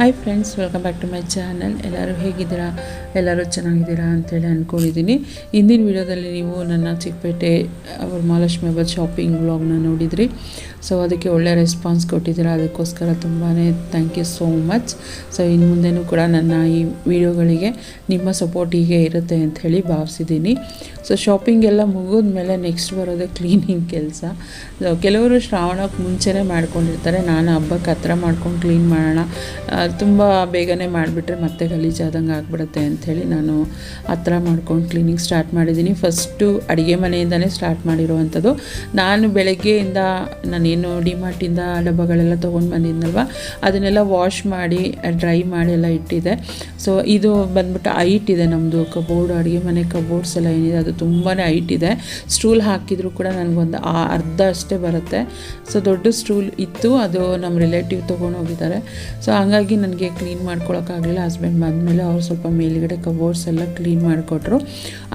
Hi friends welcome back to my channel ಎಲ್ಲರೂ ಹೇಗಿದ್ದೀರಾ? ಎಲ್ಲರೂ ಚೆನ್ನಾಗಿದ್ದೀರಾ ಅಂತೇಳಿ ಅಂದ್ಕೊಂಡಿದ್ದೀನಿ ಇಂದಿನ ವಿಡಿಯೋದಲ್ಲಿ ನೀವು ನನ್ನ ಚಿಕ್ಕಪೇಟೆ ಅವ್ರ ಮಹಾಲಕ್ಷ್ಮಿ ಹಬ್ಬದ ಶಾಪಿಂಗ್ ವ್ಲಾಗ್ನ ನೋಡಿದ್ರಿ. ಸೊ ಅದಕ್ಕೆ ಒಳ್ಳೆಯ ರೆಸ್ಪಾನ್ಸ್ ಕೊಟ್ಟಿದ್ದೀರಾ. ಅದಕ್ಕೋಸ್ಕರ ತುಂಬಾ thank you so much so ಇನ್ನು ಮುಂದೆನೂ ಕೂಡ ನನ್ನ ಈ ವಿಡಿಯೋಗಳಿಗೆ ನಿಮ್ಮ ಸಪೋರ್ಟ್ ಹೀಗೆ ಇರುತ್ತೆ ಅಂತ ಹೇಳಿ ಭಾವಿಸಿದ್ದೀನಿ. ಸೊ ಶಾಪಿಂಗ್ ಎಲ್ಲ ಮುಗಿದ್ಮೇಲೆ ನೆಕ್ಸ್ಟ್ ಬರೋದು ಕ್ಲೀನಿಂಗ್ ಕೆಲಸ. ಕೆಲವರು ಶ್ರಾವಣಕ್ಕೆ ಮುಂಚೆನೇ ಮಾಡ್ಕೊಂಡಿರ್ತಾರೆ. ನಾನು ಹಬ್ಬಕ್ಕೆ ಹತ್ರ ಮಾಡ್ಕೊಂಡು ಕ್ಲೀನ್ ಮಾಡೋಣ. ತುಂಬ ಬೇಗನೆ ಮಾಡಿಬಿಟ್ರೆ ಮತ್ತೆ ಗಲೀಜಾದಂಗೆ ಆಗಿಬಿಡುತ್ತೆ ಅಂಥೇಳಿ ನಾನು ಹತ್ರ ಮಾಡ್ಕೊಂಡು ಕ್ಲೀನಿಂಗ್ ಸ್ಟಾರ್ಟ್ ಮಾಡಿದ್ದೀನಿ. ಫಸ್ಟು ಅಡುಗೆ ಮನೆಯಿಂದನೇ ಸ್ಟಾರ್ಟ್ ಮಾಡಿರುವಂಥದ್ದು. ನಾನು ಬೆಳಗ್ಗೆಯಿಂದ ನಾನೇನು ಡಿಮಾರ್ಟಿಂದ ಡಬ್ಬಗಳೆಲ್ಲ ತೊಗೊಂಡು ಬಂದಿದ್ನಲ್ವ, ಅದನ್ನೆಲ್ಲ ವಾಶ್ ಮಾಡಿ, ಡ್ರೈ ಮಾಡಿ ಎಲ್ಲ ಇಟ್ಟಿದೆ ಸೊ, ಇದು ಬಂದ್ಬಿಟ್ಟು ಹೈಟ್ ಇದೆ ನಮ್ಮದು, ಕಬೋರ್ಡ್, ಅಡುಗೆ ಮನೆ ಕಬೋರ್ಡ್ಸ್ ಎಲ್ಲ ಏನಿದೆ ಅದು ತುಂಬಾ ಹೈಟ್ ಇದೆ. ಸ್ಟೂಲ್ ಹಾಕಿದರೂ ಕೂಡ ನನಗೊಂದು ಆ- ಅರ್ಧ ಅಷ್ಟೇ ಬರುತ್ತೆ. ಸೊ, ದೊಡ್ಡ ಸ್ಟೂಲ್ ಇತ್ತು, ಅದು ನಮ್ಮ ರಿಲೇಟಿವ್ ತೊಗೊಂಡು ಹೋಗಿದ್ದಾರೆ. ಸೊ, ಹಂಗಾಗಿ ನನಗೆ ಕ್ಲೀನ್ ಮಾಡ್ಕೊಳೋಕ್ಕಾಗಲಿಲ್ಲ. ಹಸ್ಬೆಂಡ್ ಬಂದಮೇಲೆ ಅವ್ರು ಸ್ವಲ್ಪ ಮೇಲುಗಡೆ ಕಬೋರ್ಡ್ಸ್ ಎಲ್ಲ ಕ್ಲೀನ್ ಮಾಡಿಕೊಟ್ರು.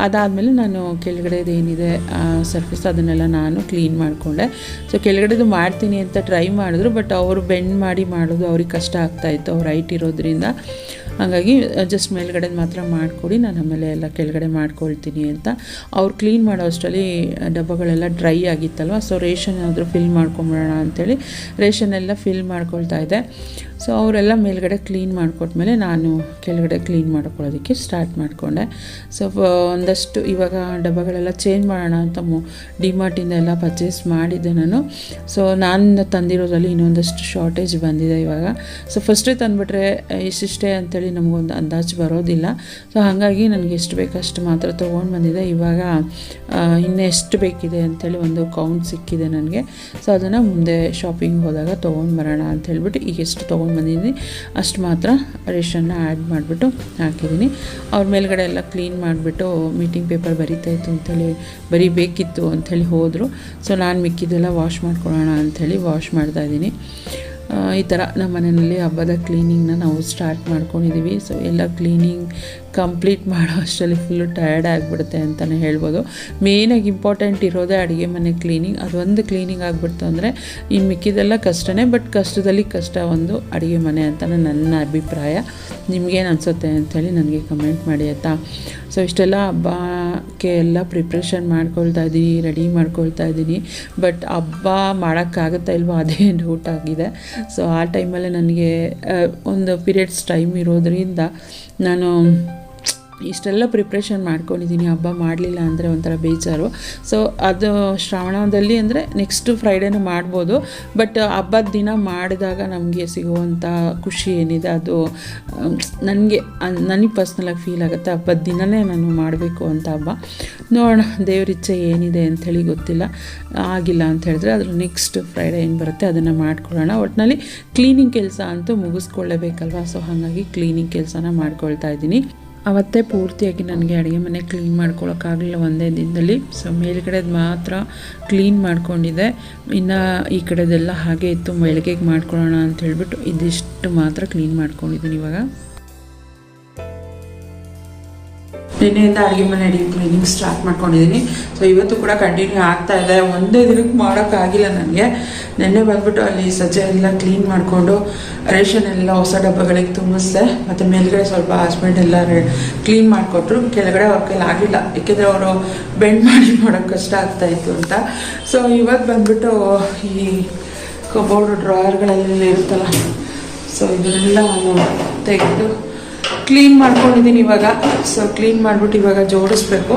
ಅದಾದಮೇಲೆ ನಾನು ಕೆಳಗಡೆದು ಏನಿದೆ ಸರ್ಫೇಸ್ ಅದನ್ನೆಲ್ಲ ನಾನು ಕ್ಲೀನ್ ಮಾಡಿಕೊಂಡೆ. ಸೊ ಕೆಳಗಡೆದು ಮಾಡ್ತೀನಿ ಅಂತ ಟ್ರೈ ಮಾಡಿದ್ರು ಬಟ್ ಅವರು ಬೆಂಡ್ ಮಾಡಿ ಮಾಡೋದು ಅವ್ರಿಗೆ ಕಷ್ಟ ಆಗ್ತಾಯಿತ್ತು ಅವ್ರು ಹೈಟ್ ಇರೋದ್ರಿಂದ. ಹಾಗಾಗಿ ಜಸ್ಟ್ ಮೇಲ್ಗಡೆ ಮಾತ್ರ ಮಾಡಿಕೊಡಿ, ನಾನು ಆಮೇಲೆ ಎಲ್ಲ ಕೆಳಗಡೆ ಮಾಡ್ಕೊಳ್ತೀನಿ ಅಂತ. ಅವ್ರು ಕ್ಲೀನ್ ಮಾಡೋ ಅಷ್ಟರಲ್ಲಿ ಡಬ್ಬಗಳೆಲ್ಲ ಡ್ರೈ ಆಗಿತ್ತಲ್ವ? ಸೊ ರೇಷನ್ ಆದರೂ ಫಿಲ್ ಮಾಡ್ಕೊಂಬಿಡೋಣ ಅಂಥೇಳಿ ರೇಷನ್ ಎಲ್ಲ ಫಿಲ್ ಮಾಡ್ಕೊಳ್ತಾ ಇದ್ದೆ. ಸೊ ಅವರೆಲ್ಲ ಮೇಲ್ಗಡೆ ಕ್ಲೀನ್ ಮಾಡಿಕೊಟ್ಮೇಲೆ ನಾನು ಕೆಳಗಡೆ ಕ್ಲೀನ್ ಮಾಡ್ಕೊಳ್ಳೋದಕ್ಕೆ ಸ್ಟಾರ್ಟ್ ಮಾಡಿಕೊಂಡೆ. ಸೊ ಒಂದಷ್ಟು ಇವಾಗ ಡಬ್ಬಗಳೆಲ್ಲ ಚೇಂಜ್ ಮಾಡೋಣ ಅಂತ ಮು ಡಿಮಾರ್ಟಿಂದ ಎಲ್ಲ ಪರ್ಚೇಸ್ ಮಾಡಿದ್ದೆ ನಾನು. ಸೊ ನಾನು ತಂದಿರೋದ್ರಲ್ಲಿ ಇನ್ನೊಂದಷ್ಟು ಶಾರ್ಟೇಜ್ ಬಂದಿದೆ ಇವಾಗ. ಸೊ ಫಸ್ಟೇ ತಂದುಬಿಟ್ರೆ ಇಷ್ಟಿಷ್ಟೇ ಅಂತೇಳಿ ನಮಗೊಂದು ಅಂದಾಜು ಬರೋದಿಲ್ಲ. ಸೊ ಹಾಗಾಗಿ ನನಗೆ ಎಷ್ಟು ಬೇಕಷ್ಟು ಮಾತ್ರ ತೊಗೊಂಡು ಬಂದಿದೆ. ಇವಾಗ ಇನ್ನೆಷ್ಟು ಬೇಕಿದೆ ಅಂಥೇಳಿ ಒಂದು ಕೌಂಟ್ ಸಿಕ್ಕಿದೆ ನನಗೆ. ಸೊ ಅದನ್ನು ಮುಂದೆ ಶಾಪಿಂಗ್ ಹೋದಾಗ ತೊಗೊಂಡು ಬರೋಣ ಅಂತ ಹೇಳ್ಬಿಟ್ಟು ಈಗ ಎಷ್ಟು ತೊಗೊಂಡು ಬಂದಿದ್ದೀನಿ ಅಷ್ಟು ಮಾತ್ರ ರೇಷನ್ನ ಆ್ಯಡ್ ಮಾಡಿಬಿಟ್ಟು ಹಾಕಿದ್ದೀನಿ ಅವ್ರ ಮೇಲ್ಗಡೆ ಎಲ್ಲ ಕ್ಲೀನ್ ಮಾಡಿಬಿಟ್ಟು ಮೀಟಿಂಗ್ ಪೇಪರ್ ಬರಿತಾಯಿತ್ತು ಅಂಥೇಳಿ ಬರಿಬೇಕಿತ್ತು ಅಂಥೇಳಿ ಹೋದರು. ಸೊ ನಾನು ಮಿಕ್ಕಿದ್ದೆಲ್ಲ ವಾಶ್ ಮಾಡ್ಕೊಳ್ಳೋಣ ಅಂಥೇಳಿ ವಾಶ್ ಮಾಡ್ತಾಯಿದ್ದೀನಿ ಈ ಥರ ನಮ್ಮ ಮನೆಯಲ್ಲಿ ಹಬ್ಬದ ಕ್ಲೀನಿಂಗ್ನ ನಾವು ಸ್ಟಾರ್ಟ್ ಮಾಡ್ಕೊಂಡಿದ್ದೀವಿ ಸೊ ಎಲ್ಲ ಕ್ಲೀನಿಂಗ್ ಕಂಪ್ಲೀಟ್ ಮಾಡೋ ಅಷ್ಟರಲ್ಲಿ ಫುಲ್ಲು ಟಯರ್ಡ್ ಆಗಿಬಿಡುತ್ತೆ ಅಂತಲೇ ಹೇಳ್ಬೋದು. ಮೇಯ್ನಾಗಿ ಇಂಪಾರ್ಟೆಂಟ್ ಇರೋದೇ ಅಡುಗೆ ಮನೆ ಕ್ಲೀನಿಂಗ್ ಅದೊಂದು ಕ್ಲೀನಿಂಗ್ ಆಗಿಬಿಡ್ತು ಅಂದರೆ ಈ ಮಿಕ್ಕಿದೆಲ್ಲ ಕಷ್ಟನೇ ಬಟ್ ಕಷ್ಟದಲ್ಲಿ ಕಷ್ಟ ಒಂದು ಅಡುಗೆ ಮನೆ ಅಂತಲೇ ನನ್ನ ಅಭಿಪ್ರಾಯ. ನಿಮಗೇನು ಅನಿಸುತ್ತೆ ಅಂಥೇಳಿ ನನಗೆ ಕಮೆಂಟ್ ಮಾಡಿ ಆಯಿತಾ? ಸೊ ಇಷ್ಟೆಲ್ಲ ಹಬ್ಬಕ್ಕೆ ಎಲ್ಲ ಪ್ರಿಪ್ರೇಷನ್ ಮಾಡ್ಕೊಳ್ತಾ ಇದ್ದೀನಿ ರೆಡಿ ಮಾಡ್ಕೊಳ್ತಾ ಇದ್ದೀನಿ. ಬಟ್ ಹಬ್ಬ ಮಾಡೋಕ್ಕಾಗುತ್ತಾ ಇಲ್ವೋ ಅದೇ ಡೌಟ್ ಆಗಿದೆ. ಸೊ ಆ ಟೈಮಲ್ಲೇ ನನಗೆ ಒಂದು ಪೀರಿಯಡ್ಸ್ ಟೈಮ್ ಇರೋದ್ರಿಂದ ನಾನು ಇಷ್ಟೆಲ್ಲ ಪ್ರಿಪ್ರೇಷನ್ ಮಾಡ್ಕೊಂಡಿದ್ದೀನಿ ಹಬ್ಬ ಮಾಡಲಿಲ್ಲ ಅಂದರೆ ಒಂಥರ ಬೇಜಾರು. ಸೊ ಅದು ಶ್ರಾವಣದಲ್ಲಿ ಅಂದರೆ ನೆಕ್ಸ್ಟ್ ಫ್ರೈಡೇನೂ ಮಾಡ್ಬೋದು. ಬಟ್ ಹಬ್ಬದ ದಿನ ಮಾಡಿದಾಗ ನಮಗೆ ಸಿಗುವಂಥ ಖುಷಿ ಏನಿದೆ ಅದು ನನಗೆ ನನಗೆ ಪರ್ಸ್ನಲಾಗಿ ಫೀಲ್ ಆಗುತ್ತೆ ಹಬ್ಬದ ದಿನವೇ ನಾನು ಮಾಡಬೇಕು ಅಂತ ಹಬ್ಬ. ನೋಡೋಣ, ದೇವ್ರ ಇಚ್ಛೆ ಏನಿದೆ ಅಂಥೇಳಿ ಗೊತ್ತಿಲ್ಲ. ಆಗಿಲ್ಲ ಅಂತ ಹೇಳಿದ್ರೆ ಅದ್ರ ನೆಕ್ಸ್ಟ್ ಫ್ರೈಡೇ ಏನು ಬರುತ್ತೆ ಅದನ್ನು ಮಾಡ್ಕೊಳ್ಳೋಣ. ಒಟ್ಟಿನಲ್ಲಿ ಕ್ಲೀನಿಂಗ್ ಕೆಲಸ ಅಂತೂ ಮುಗಿಸ್ಕೊಳ್ಳೇಬೇಕಲ್ವ? ಸೊ ಹಾಗಾಗಿ ಕ್ಲೀನಿಂಗ್ ಕೆಲಸನ ಮಾಡ್ಕೊಳ್ತಾ ಇದ್ದೀನಿ. ಅವತ್ತೇ ಪೂರ್ತಿಯಾಗಿ ನನಗೆ ಅಡುಗೆ ಮನೆ ಕ್ಲೀನ್ ಮಾಡ್ಕೊಳ್ಳೋಕ್ಕಾಗಲಿಲ್ಲ ಒಂದೇ ದಿನದಲ್ಲಿ. ಸೊ ಮೇಲ್ಗಡೆದು ಮಾತ್ರ ಕ್ಲೀನ್ ಮಾಡ್ಕೊಂಡಿದ್ದೆ. ಇನ್ನು ಈ ಕಡೆದೆಲ್ಲ ಹಾಗೆ ಇತ್ತು. ಬೆಳಗ್ಗೆಗೆ ಮಾಡ್ಕೊಳ್ಳೋಣ ಅಂತ ಹೇಳಿಬಿಟ್ಟು ಇದಿಷ್ಟು ಮಾತ್ರ ಕ್ಲೀನ್ ಮಾಡ್ಕೊಂಡಿದ್ದೀನಿ ಇವಾಗ. ನಿನ್ನೆಯಿಂದ ಅಡುಗೆ ಮನೆ ಅಡುಗೆ ಕ್ಲೀನಿಂಗ್ ಸ್ಟಾರ್ಟ್ ಮಾಡ್ಕೊಂಡಿದ್ದೀನಿ ಸೊ ಇವತ್ತು ಕೂಡ ಕಂಟಿನ್ಯೂ ಆಗ್ತಾ ಇದೆ. ಒಂದೇ ದಿನಕ್ಕೆ ಮಾಡೋಕ್ಕಾಗಿಲ್ಲ ನನಗೆ. ನಿನ್ನೆ ಬಂದ್ಬಿಟ್ಟು ಅಲ್ಲಿ ಸಜ್ಜೆ ಎಲ್ಲ ಕ್ಲೀನ್ ಮಾಡಿಕೊಂಡು, ರೇಷನ್ ಎಲ್ಲ ಹೊಸ ಡಬ್ಬಗಳಿಗೆ ತುಂಬಿಸ್ದೆ. ಮತ್ತು ಮೇಲ್ಗಡೆ ಸ್ವಲ್ಪ ಹಸ್ಬೆಂಡ್ ಎಲ್ಲ ಕ್ಲೀನ್ ಮಾಡಿಕೊಟ್ರು. ಕೆಳಗಡೆ ಅವ್ರ ಕೈಲಿ ಆಗಲಿಲ್ಲ ಏಕೆಂದರೆ ಅವರು ಬೆಂಡ್ ಮಾಡಿ ಮಾಡೋಕ್ಕೆ ಕಷ್ಟ ಆಗ್ತಾಯಿತ್ತು ಅಂತ. ಸೊ ಇವತ್ತು ಬಂದ್ಬಿಟ್ಟು ಈ ಕಬೋರ್ಡ್ ಡ್ರಾಯರ್ಗಳಲ್ಲೆಲ್ಲ ಇರುತ್ತಲ್ಲ. ಸೊ ಇದನ್ನೆಲ್ಲ ನಾನು ತೆಗೆದು ಕ್ಲೀನ್ ಮಾಡ್ಕೊಂಡಿದ್ದೀನಿ ಇವಾಗ. ಸೊ ಕ್ಲೀನ್ ಮಾಡಿಬಿಟ್ಟು ಇವಾಗ ಜೋಡಿಸ್ಬೇಕು.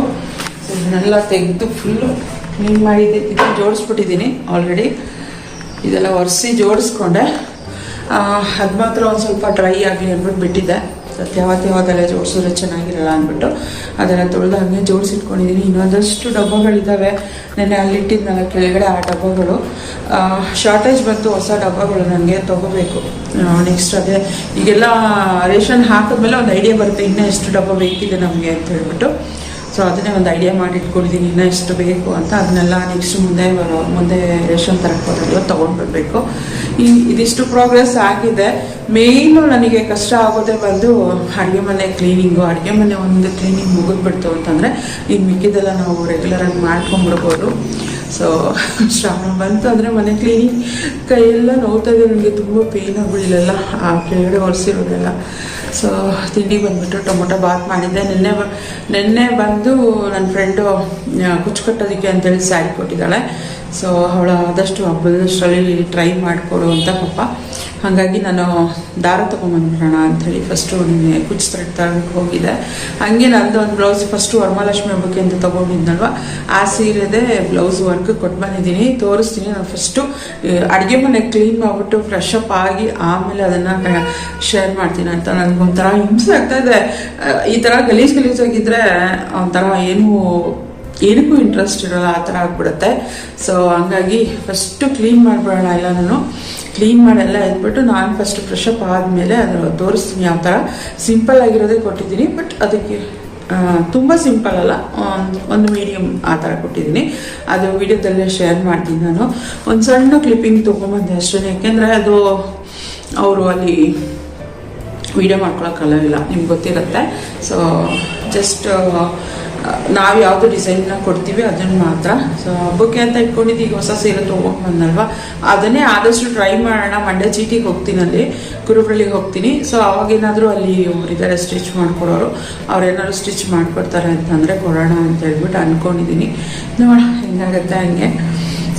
ಸೊ ಇದನ್ನೆಲ್ಲ ತೆಗೆದು ಫುಲ್ಲು ಕ್ಲೀನ್ ಮಾಡಿದ್ದೆ. ಇದನ್ನು ಜೋಡಿಸ್ಬಿಟ್ಟಿದ್ದೀನಿ ಆಲ್ರೆಡಿ ಇದೆಲ್ಲ ಒರೆಸಿ ಜೋಡಿಸ್ಕೊಂಡೆ. ಅದು ಮಾತ್ರ ಒಂದು ಸ್ವಲ್ಪ ಡ್ರೈ ಆಗಲಿ ಅಂದ್ಬಿಟ್ಟು ಬಿಟ್ಟಿದ್ದೆ. ಮತ್ತು ಯಾವತ್ತು ಜೋಡಿಸಿದ್ರೆ ಚೆನ್ನಾಗಿರಲ್ಲ ಅಂದ್ಬಿಟ್ಟು ಅದೆಲ್ಲ ತೊಳೆದು ಹಂಗೆ ಜೋಡಿಸಿಟ್ಕೊಂಡಿದ್ದೀನಿ. ಇನ್ನೊಂದಷ್ಟು ಡಬ್ಬಗಳಿದ್ದಾವೆ. ನೆನ್ನೆ ಅಲ್ಲಿಟ್ಟಿದ್ನಲ್ಲ ಕೆಳಗಡೆ ಆ ಡಬ್ಬಗಳು. ಶಾರ್ಟೇಜ್ ಬಂತು, ಹೊಸ ಡಬ್ಬಗಳು ನನಗೆ ತೊಗೋಬೇಕು. ನೆಕ್ಸ್ಟ್ ಅದೇ ಈಗೆಲ್ಲ ರೇಷನ್ ಹಾಕಿದ್ಮೇಲೆ ಒಂದು ಐಡಿಯಾ ಬರುತ್ತೆ, ಇನ್ನೂ ಎಷ್ಟು ಡಬ್ಬ ಬೇಕಿದೆ ನಮಗೆ ಅಂತ ಹೇಳ್ಬಿಟ್ಟು. ಸೊ ಅದನ್ನೇ ಒಂದು ಐಡಿಯಾ ಮಾಡಿ ಇಟ್ಕೊಂಡಿದ್ದೀನಿ ಇನ್ನೂ ಎಷ್ಟು ಬೇಕು ಅಂತ ಅದನ್ನೆಲ್ಲ ನೆಕ್ಸ್ಟ್ ಮುಂದೆ ಮುಂದೆ ರೇಷನ್ ತರಕ್ಕೆ ತೊಗೊಂಡು ಬರಬೇಕು ಈ ಇದಿಷ್ಟು ಪ್ರೋಗ್ರೆಸ್ ಆಗಿದೆ. ಮೇಯ್ನು ನನಗೆ ಕಷ್ಟ ಆಗೋದೇ ಬಂದು ಅಡುಗೆ ಮನೆ ಕ್ಲೀನಿಂಗು ಅಡುಗೆ ಮನೆ ಒಂದು ಕ್ಲೀನಿಂಗ್ ಮುಗಿದ್ಬಿಡ್ತು ಅಂತಂದರೆ ಈಗ ಮಿಕ್ಕಿದೆಲ್ಲ ನಾವು ರೆಗ್ಯುಲರಾಗಿ ಮಾಡ್ಕೊಂಡ್ಬಿಡ್ಬೋದು. ಸೊ ಶ್ರಾವಣ ಬಂತು ಅಂದರೆ ಮನೆ ಕ್ಲೀನಿಂಗ್ ಕೈಯೆಲ್ಲ ನೋಡ್ತಾ ಇದೆ. ನನಗೆ ತುಂಬ ಪೇನ್ ಆಗ್ಬಿಡಲಿಲ್ಲ ಆ ಕೆಳಗಡೆ ಒರೆಸಿರೋದೆಲ್ಲ. ಸೊ ತಿಂಡಿ ಬಂದುಬಿಟ್ಟು ಟೊಮೊಟೊ ಬಾತ್ ಮಾಡಿದ್ದೆ. ನಿನ್ನೆ ನಿನ್ನೆ ಬಂದು ನನ್ನ ಫ್ರೆಂಡು ಕುಚ್ಚು ಕಟ್ಟೋದಕ್ಕೆ ಅಂತೇಳಿ ಸ್ಯಾರಿ ಕೊಟ್ಟಿದ್ದಾಳೆ. ಸೊ ಅವಳ ಆದಷ್ಟು ಹಬ್ಬದಷ್ಟರಲ್ಲಿ ಟ್ರೈ ಮಾಡಿಕೊಡು ಅಂತ ಪಾಪ. ಹಾಗಾಗಿ ನಾನು ದಾರ ತೊಗೊಂಬಂದ್ಬಿಡೋಣ ಅಂಥೇಳಿ ಫಸ್ಟು ನಿನ್ನೆ ಕುಚ್ಚು ಥ್ರೆಡ್ ತಗೊಂಡು ಹೋಗಿದ್ದೆ. ಹಾಗೆ ನಂದು ಒಂದು ಬ್ಲೌಸ್ ಫಸ್ಟು ವರಮಹಾಲಕ್ಷ್ಮಿ ಹಬ್ಬಕ್ಕೆ ಅಂತ ತೊಗೊಂಡಿದ್ನಲ್ವ? ಆ ಸೀರೆದೇ ಬ್ಲೌಸ್ ವರ್ಕ್ ಕೊಟ್ಟು ಬಂದಿದ್ದೀನಿ. ತೋರಿಸ್ತೀನಿ. ನಾನು ಫಸ್ಟು ಅಡುಗೆ ಮನೆ ಕ್ಲೀನ್ ಮಾಡಿಬಿಟ್ಟು ಫ್ರೆಶ್ ಅಪ್ ಆಗಿ ಆಮೇಲೆ ಅದನ್ನು ಶೇರ್ ಮಾಡ್ತೀನಿ ಅಂತ ನನಗೊಂಥರ ಹಿಂಸೆ ಆಗ್ತಾ ಇದೆ. ಆ, ಈ ಥರ ಗಲೀಜು ಗಲೀಜಾಗಿದ್ದರೆ ಒಂಥರ ಏನೂ ಏನಕ್ಕೂ ಇಂಟ್ರೆಸ್ಟ್ ಇರೋಲ್ಲ, ಆ ಥರ ಆಗ್ಬಿಡುತ್ತೆ. ಸೊ ಹಂಗಾಗಿ ಫಸ್ಟು ಕ್ಲೀನ್ ಮಾಡಿಬಿಡೋಣ ಎಲ್ಲ ನಾನು ಕ್ಲೀನ್ ಮಾಡೆಲ್ಲ ಎದ್ಬಿಟ್ಟು ನಾನು ಫಸ್ಟ್ ಫ್ರೆಶ್ ಅಪ್ ಆದಮೇಲೆ ಅದನ್ನು ತೋರಿಸ್ತೀನಿ ಆ ಥರ. ಸಿಂಪಲ್ ಆಗಿರೋದೇ ಕೊಟ್ಟಿದ್ದೀನಿ ಬಟ್ ಅದಕ್ಕೆ ತುಂಬ ಸಿಂಪಲ್ ಅಲ್ಲ. ಒಂದು ಮೀಡಿಯಮ್ ಆ ಥರ ಕೊಟ್ಟಿದ್ದೀನಿ. ಅದು ವಿಡಿಯೋದಲ್ಲೇ ಶೇರ್ ಮಾಡ್ತೀನಿ ನಾನು. ಒಂದು ಸಣ್ಣ ಕ್ಲಿಪ್ಪಿಂಗ್ ತೊಗೊಂಬಂದೆ ಅಷ್ಟೇ ಯಾಕೆಂದರೆ ಅದು ಅವರು ಅಲ್ಲಿ ವಿಡಿಯೋ ಮಾಡ್ಕೊಳಕ್ಕಾಗಲ್ಲ ನಿಮ್ಗೆ ಗೊತ್ತಿರುತ್ತೆ. ಸೊ ಜಸ್ಟ್ ನಾವು ಯಾವುದು ಡಿಸೈನ್ನ ಕೊಡ್ತೀವಿ, ಅದನ್ನು ಮಾತ್ರ. ಸೊ ಹಬ್ಬಕ್ಕೆ ಅಂತ ಇಟ್ಕೊಂಡಿದ್ದು ಈಗ ಹೊಸ ಸೀರೆ ತೊಗೊಂಡು ಬಂದಲ್ವಾ? ಅದನ್ನೇ ಆದಷ್ಟು ಟ್ರೈ ಮಾಡೋಣ. ಮಂಡ್ಯ ಚೀಟಿಗೆ ಹೋಗ್ತೀನಿ ಅಲ್ಲಿ. ಕುರುಬಳ್ಳಿಗೆ ಹೋಗ್ತೀನಿ. ಸೊ ಅವಾಗೇನಾದರೂ ಅಲ್ಲಿ ಇದ್ದಾರೆ ಸ್ಟಿಚ್ ಮಾಡ್ಕೊಡೋರು. ಅವ್ರೇನಾದ್ರು ಸ್ಟಿಚ್ ಮಾಡಿಕೊಡ್ತಾರೆ ಅಂತಂದರೆ ಕೊಡೋಣ ಅಂತ ಹೇಳ್ಬಿಟ್ಟು ಅಂದ್ಕೊಂಡಿದ್ದೀನಿ ನೋಡೋಣ, ಹೆಂಗಾಗತ್ತೆ ಹಂಗೆ.